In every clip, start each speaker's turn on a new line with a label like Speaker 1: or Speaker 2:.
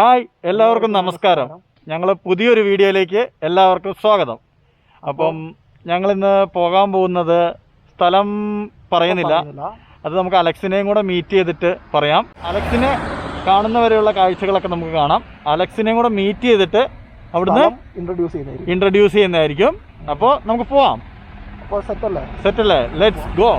Speaker 1: Hi
Speaker 2: എല്ലാവർക്കും നമസ്കാരം. ഞങ്ങൾ പുതിയൊരു വീഡിയോയിലേക്ക് എല്ലാവർക്കും സ്വാഗതം. അപ്പം ഞങ്ങളിന്ന് പോകാൻ പോകുന്നത് സ്ഥലം പറയുന്നില്ല. അത് നമുക്ക് അലക്സിനെയും കൂടെ മീറ്റ് ചെയ്തിട്ട് പറയാം. അലക്സിനെ കാണുന്നവരെയുള്ള കാഴ്ചകളൊക്കെ നമുക്ക് കാണാം. അലക്സിനെയും കൂടെ മീറ്റ് ചെയ്തിട്ട് അവിടുന്ന്
Speaker 1: ഇൻട്രൊഡ്യൂസ് ചെയ്യുന്നതായിരിക്കും.
Speaker 2: ഇൻട്രൊഡ്യൂസ് ചെയ്യുന്നതായിരിക്കും. അപ്പോൾ നമുക്ക് പോവാം.
Speaker 1: അപ്പോൾ സെറ്റ് അല്ലേ?
Speaker 2: സെറ്റ് അല്ലേ? ലെറ്റ്സ് ഗോ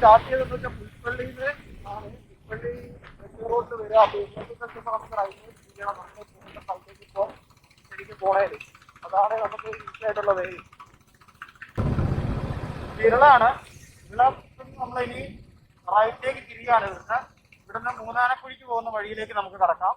Speaker 1: സ്റ്റാർട്ട് ചെയ്തതെന്ന് വെച്ചാൽ പുൽപ്പള്ളിയിൽ പുൽപ്പള്ളി റോഡ് വരിക അപ്പോൾ നമുക്ക് റൈറ്റ് ചെയ്യണം പോകുന്ന സ്ഥലത്തേക്ക് ഇപ്പോൾ ശരിക്കും പോണേൽ. അതാണ് നമുക്ക് ഈസി ആയിട്ടുള്ള വിരളാണ്. വിരളം നമ്മളിനി റൈറ്റിലേക്ക് തിരിയാണ് ഇവിടുന്ന് ഇവിടുന്ന് മൂന്നാനക്കുഴിക്ക് പോകുന്ന വഴിയിലേക്ക് നമുക്ക് കടക്കാം.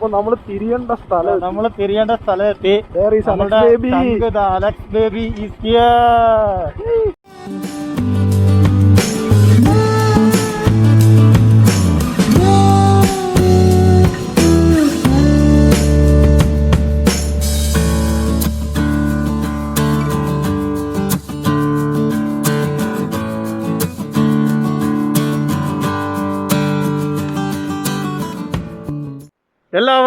Speaker 1: അപ്പൊ നമ്മൾ തിരിയേണ്ട സ്ഥലം
Speaker 2: നമ്മൾ തിരിയേണ്ട സ്ഥലം എത്തി. Alex baby. ഈസ് ഹിയർ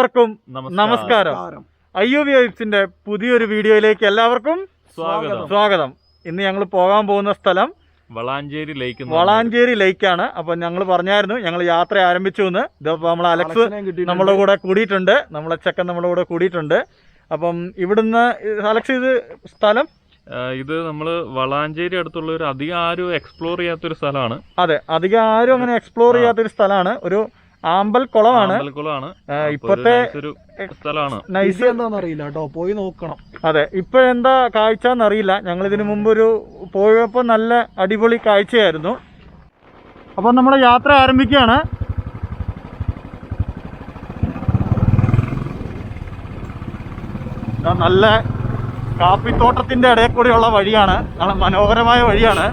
Speaker 2: എല്ലാവർക്കും നമസ്കാരം. ഐ യു വി വൈബ്സിന്റെ പുതിയൊരു വീഡിയോയിലേക്ക് എല്ലാവർക്കും
Speaker 3: സ്വാഗതം.
Speaker 2: സ്വാഗതം. ഇന്ന് ഞങ്ങൾ പോകാൻ പോകുന്ന സ്ഥലം
Speaker 3: വളാഞ്ചേരി ലേക്ക്
Speaker 2: വളാഞ്ചേരി ലേക്കാണ് അപ്പൊ ഞങ്ങൾ പറഞ്ഞായിരുന്നു ഞങ്ങൾ യാത്ര ആരംഭിച്ചു എന്ന്. ഇതിപ്പോ നമ്മൾ അലക്സ് നമ്മുടെ കൂടെ കൂടിയിട്ടുണ്ട്. നമ്മളെ ചെക്കൻ നമ്മുടെ കൂടെ കൂടിയിട്ടുണ്ട്. അപ്പം ഇവിടുന്ന് അലക്സ് ഇത് സ്ഥലം?
Speaker 3: ഇത് നമ്മൾ വളാഞ്ചേരി അടുത്തുള്ള ഒരു അധികം ആരും എക്സ്പ്ലോർ ചെയ്യാത്തൊരു സ്ഥലമാണ്.
Speaker 2: അതെ അധികം ആരും അങ്ങനെ എക്സ്പ്ലോർ. ചെയ്യാത്തൊരു സ്ഥലമാണ്. ഒരു ആമ്പൽ കുളമാണ്.
Speaker 3: അമ്പലക്കുളമാണ് ഒരു
Speaker 2: ഇപ്പത്തെ
Speaker 3: സ്ഥലമാണ്.
Speaker 2: നൈസ്
Speaker 1: എന്താണെന്ന് അറിയില്ല കേട്ടോ. പോയി നോക്കണം.
Speaker 2: അതെ ഇപ്പോഴെന്താ കാഴ്ച എന്നറിയില്ല ഞങ്ങൾ ഇതിനു മുമ്പ് ഒരു പോയപ്പോൾ നല്ല അടിപൊളി കാഴ്ചയായിരുന്നു. അപ്പോൾ നമ്മുടെ യാത്ര ആരംഭിക്കുകയാണ്. നല്ല കാപ്പിത്തോട്ടത്തിന്റെ ഇടയിൽ കൂടെയുള്ള വഴിയാണ്. നല്ല മനോഹരമായ വഴിയാണ്.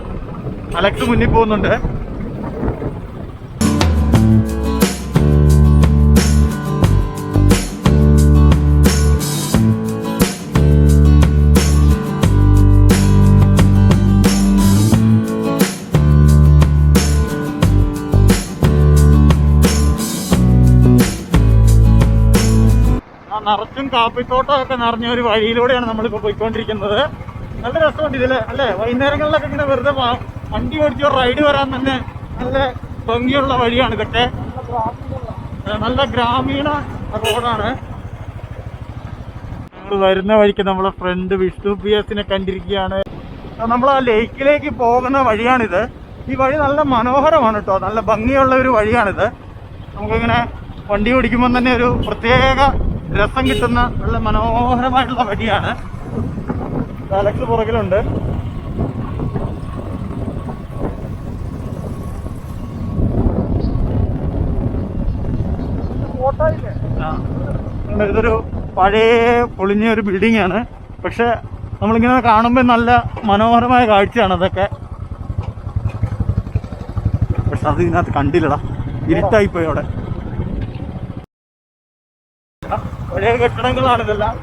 Speaker 2: അലക്സ് മുന്നിൽ പോകുന്നുണ്ട്. കാപ്പിത്തോട്ടമൊക്കെ നിറഞ്ഞ ഒരു വഴിയിലൂടെയാണ് നമ്മളിപ്പോൾ പോയിക്കൊണ്ടിരിക്കുന്നത്. നല്ല രസമുണ്ട് ഇതിൽ അല്ലേ? വൈകുന്നേരങ്ങളിലൊക്കെ ഇങ്ങനെ വെറുതെ വണ്ടി ഓടിച്ച് റൈഡ് വരാൻ തന്നെ നല്ല ഭംഗിയുള്ള വഴിയാണ് ഇതൊക്കെ. നല്ല ഗ്രാമീണ റോഡാണ്. ഞങ്ങൾ വരുന്ന വഴിക്ക് നമ്മളെ ഫ്രണ്ട് വിഷ്ണു പി എസിനെ കണ്ടിരിക്കുകയാണ്. നമ്മൾ ആ ലേക്കിലേക്ക് പോകുന്ന വഴിയാണിത്. ഈ വഴി നല്ല മനോഹരമാണ് കേട്ടോ. നല്ല ഭംഗിയുള്ള ഒരു വഴിയാണിത്. നമുക്കിങ്ങനെ വണ്ടി ഓടിക്കുമ്പോൾ തന്നെ ഒരു പ്രത്യേക രസം കിട്ടുന്ന നല്ല മനോഹരമായിട്ടുള്ള വഴിയാണ് അലക്സ് പുറകിലുണ്ട്. ഇതൊരു പഴയ പൊളിഞ്ഞ ഒരു ബിൽഡിംഗ് ആണ്. പക്ഷെ നമ്മളിങ്ങനെ കാണുമ്പോൾ നല്ല മനോഹരമായ കാഴ്ചയാണ് അതൊക്കെ. പക്ഷെ അത് ഇതിനകത്ത് കണ്ടില്ലടാ ഇരുട്ടായിപ്പോയി അവിടെ. പഴയ കെട്ടിടങ്ങളാണ് ഇതെല്ലാം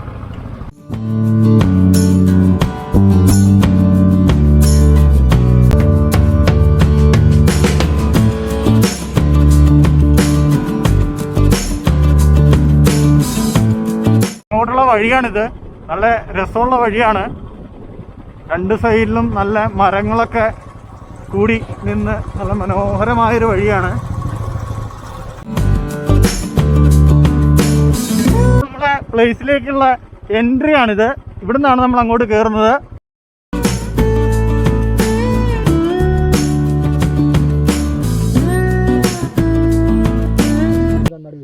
Speaker 2: വഴിയാണിത്. നല്ല രസമുള്ള വഴിയാണ്. രണ്ട് സൈഡിലും നല്ല മരങ്ങളൊക്കെ കൂടി നിന്ന് നല്ല മനോഹരമായൊരു വഴിയാണ്. പ്ലേസിലേക്കുള്ള എൻട്രി ആണിത്. ഇവിടെ നിന്നാണ് നമ്മൾ അങ്ങോട്ട് കയറുന്നത്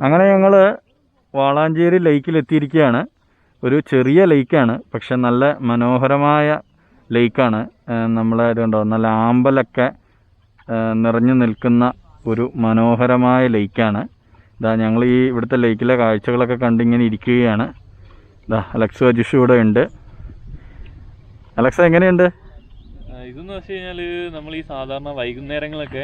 Speaker 2: അങ്ങനെ ഞങ്ങൾ വാളാഞ്ചേരി ലേക്കിലെത്തിയിരിക്കുകയാണ്. ഒരു ചെറിയ ലേക്കാണ് പക്ഷെ നല്ല മനോഹരമായ ലേക്കാണ്. നമ്മളെ കണ്ടോ നല്ല ആമ്പലൊക്കെ നിറഞ്ഞു നിൽക്കുന്ന ഒരു മനോഹരമായ ലേക്കാണ്. ഇതാ ഞങ്ങൾ ഈ ഇവിടുത്തെ ലേക്കിലെ കാഴ്ചകളൊക്കെ കണ്ടിങ്ങനെ ഇരിക്കുകയാണ്. ഇതാ അലക്സ് അജിഷു ഇവിടെ ഉണ്ട്. അലക്സ എങ്ങനെയുണ്ട്?
Speaker 3: ഇതെന്ന് വെച്ച് കഴിഞ്ഞാൽ നമ്മൾ ഈ സാധാരണ വൈകുന്നേരങ്ങളൊക്കെ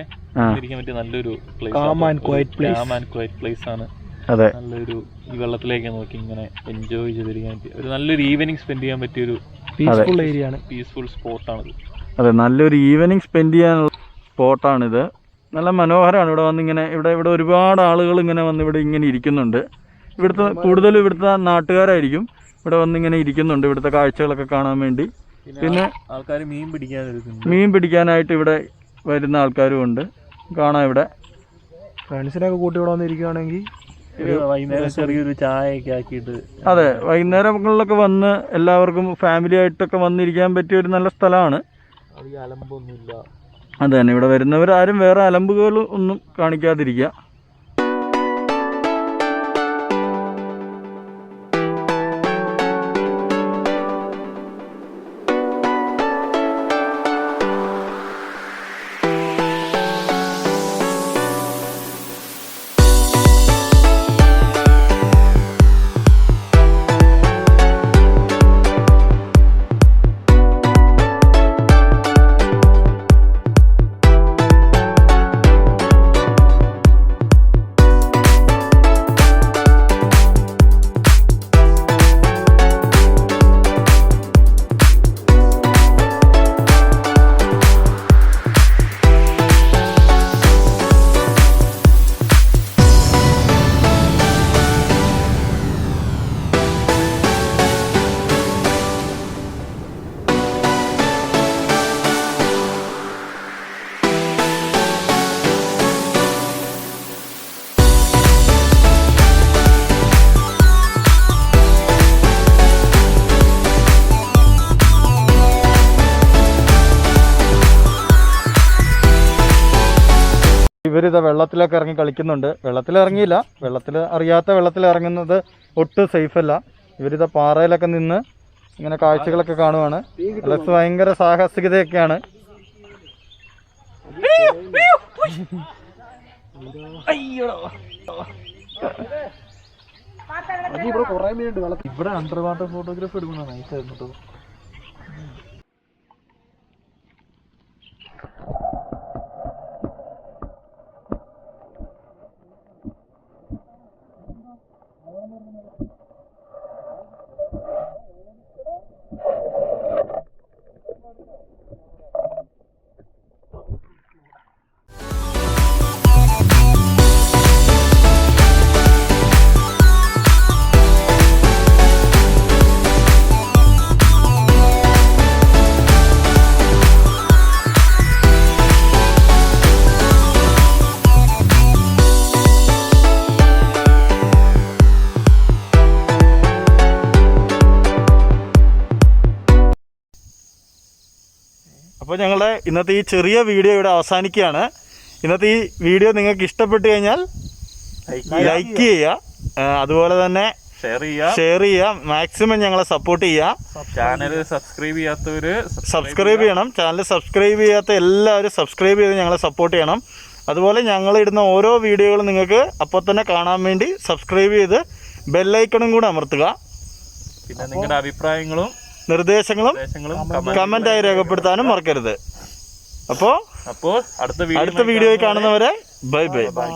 Speaker 3: ഇരിക്കാൻ പറ്റിയ നല്ലൊരു
Speaker 1: place and quiet place.
Speaker 3: Quiet place ആണ്.
Speaker 2: അതെ.
Speaker 3: നല്ലൊരു ഈ വെള്ളത്തിലേക്ക് നോക്കി ഇങ്ങനെ എൻജോയ് ചെയ്തിരിക്കാൻ പറ്റിയ ഒരു നല്ലൊരു ഈവനിങ് സ്പെൻഡ് ചെയ്യാൻ പറ്റിയ ഒരു
Speaker 1: പീസ്ഫുൾ ഏരിയ ആണ്.
Speaker 3: പീസ്ഫുൾ സ്പോട്ടാണിത്
Speaker 2: അതെ നല്ലൊരു ഈവനിങ് സ്പെൻഡ് ചെയ്യാനുള്ള സ്പോട്ടാണിത് നല്ല മനോഹരമാണ് ഇവിടെ വന്നിങ്ങനെ. ഇവിടെ ഇവിടെ ഒരുപാട് ആളുകൾ ഇങ്ങനെ വന്ന് ഇവിടെ ഇങ്ങനെ ഇരിക്കുന്നുണ്ട്. ഇവിടുത്തെ കൂടുതലും ഇവിടുത്തെ നാട്ടുകാരായിരിക്കും ഇവിടെ വന്നിങ്ങനെ ഇരിക്കുന്നുണ്ട് ഇവിടുത്തെ കാഴ്ചകളൊക്കെ കാണാൻ വേണ്ടി. പിന്നെ
Speaker 3: ആൾക്കാർ മീൻ പിടിക്കാൻ
Speaker 2: മീൻ പിടിക്കാനായിട്ട് ഇവിടെ വരുന്ന ആൾക്കാരും ഉണ്ട്. കാണാം ഇവിടെ.
Speaker 1: ഫ്രണ്ട്സിനൊക്കെ കൂട്ടി ഇവിടെ വന്നിരിക്കുകയാണെങ്കിൽ
Speaker 3: വൈകുന്നേരം ചെറിയൊരു ചായയൊക്കെ ആക്കിയിട്ട്
Speaker 2: അതെ വൈകുന്നേരങ്ങളിലൊക്കെ വന്ന് എല്ലാവർക്കും ഫാമിലി ആയിട്ടൊക്കെ വന്നിരിക്കാൻ പറ്റിയ ഒരു നല്ല സ്ഥലമാണ്.
Speaker 3: അലമ്പൊന്നുമില്ല.
Speaker 2: അത് തന്നെ. ഇവിടെ വരുന്നവരാരും വേറെ അലമ്പുകൾ ഒന്നും കാണിക്കാതിരിക്കുക. ഇവരിത് വെള്ളത്തിലൊക്കെ ഇറങ്ങി കളിക്കുന്നുണ്ട്. വെള്ളത്തിൽ ഇറങ്ങിയില്ല വെള്ളത്തിൽ അറിയാത്ത വെള്ളത്തിൽ ഇറങ്ങുന്നത് ഒട്ടും സേഫ് അല്ല. ഇവരിത് പാറയിലൊക്കെ നിന്ന് ഇങ്ങനെ കാഴ്ചകളൊക്കെ കാണുവാണ്. അലക്സ് ഭയങ്കര സാഹസികതയൊക്കെയാണ്.
Speaker 1: ഇവിടെ
Speaker 3: അണ്ടർ വാട്ടർ ഫോട്ടോഗ്രാഫി എടുക്കുന്ന നൈസായിരുന്നു കേട്ടോ
Speaker 2: അപ്പോൾ ഞങ്ങളുടെ ഇന്നത്തെ ഈ ചെറിയ വീഡിയോ ഇവിടെ അവസാനിക്കുകയാണ്. ഇന്നത്തെ ഈ വീഡിയോ നിങ്ങൾക്ക് ഇഷ്ടപ്പെട്ടു കഴിഞ്ഞാൽ ലൈക്ക് ചെയ്യുക. അതുപോലെ തന്നെ
Speaker 3: ഷെയർ ചെയ്യുക.
Speaker 2: ഷെയർ ചെയ്യുക. മാക്സിമം ഞങ്ങളെ സപ്പോർട്ട് ചെയ്യുക.
Speaker 3: ചാനൽ സബ്സ്ക്രൈബ് ചെയ്യാത്തവര്
Speaker 2: സബ്സ്ക്രൈബ് ചെയ്യണം. ചാനൽ സബ്സ്ക്രൈബ് ചെയ്യാത്ത എല്ലാവരും സബ്സ്ക്രൈബ് ചെയ്ത് ഞങ്ങളെ സപ്പോർട്ട് ചെയ്യണം. അതുപോലെ ഞങ്ങൾ ഇടുന്ന ഓരോ വീഡിയോകളും നിങ്ങൾക്ക് അപ്പോൾ തന്നെ കാണാൻ വേണ്ടി സബ്സ്ക്രൈബ് ചെയ്ത് ബെല്ലൈക്കണും കൂടെ അമർത്തുക.
Speaker 3: പിന്നെ നിങ്ങളുടെ അഭിപ്രായങ്ങളും
Speaker 2: നിർദ്ദേശങ്ങളും കമന്റായി രേഖപ്പെടുത്താനും മറക്കരുത്. അപ്പോ
Speaker 3: അപ്പോ അടുത്ത വീഡിയോ
Speaker 2: അടുത്ത വീഡിയോയിൽ കാണുന്നവരെ ബൈ ബൈ.
Speaker 1: ബൈ